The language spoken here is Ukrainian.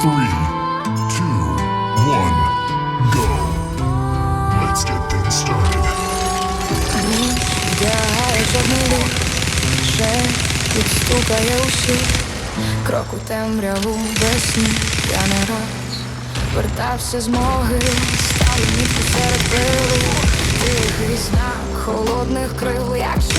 Three, two, one, go. Let's get things started. Вдягає чорний вже ще усі, крок у темряву весні, я не раз вертався з могил, стали нітки серед пилу, тихий знак холодних крил, якщо